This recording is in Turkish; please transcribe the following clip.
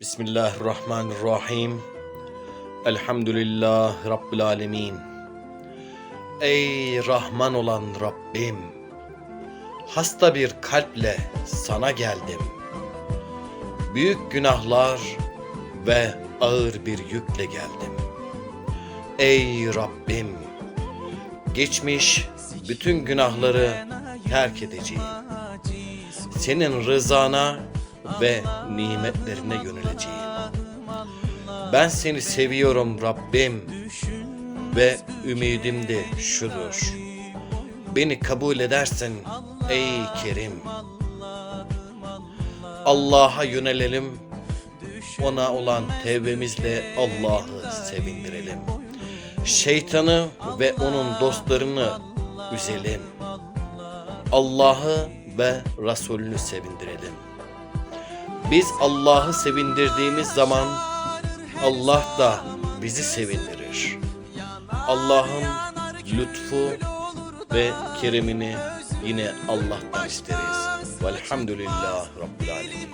Bismillahirrahmanirrahim. Elhamdülillah Rabbil alemin. Ey Rahman olan Rabbim. Hasta bir kalple sana geldim. Büyük günahlar ve ağır bir yükle geldim. Ey Rabbim. Geçmiş bütün günahları terk edeceğim. Senin rızana ve nimetlerine yöneleceğim. Ben seni seviyorum Rabbim ve ümidim de şudur. Beni kabul edersen ey Kerim. Allah'a yönelelim. Ona olan tevbemizle Allah'ı sevindirelim. Şeytanı ve onun dostlarını üzelim. Allah'ı ve Resulünü sevindirelim. Biz Allah'ı sevindirdiğimiz zaman Allah da bizi sevindirir. Allah'ın lütfu ve keremini yine Allah'tan isteriz. Velhamdülillah Rabbil Alemin.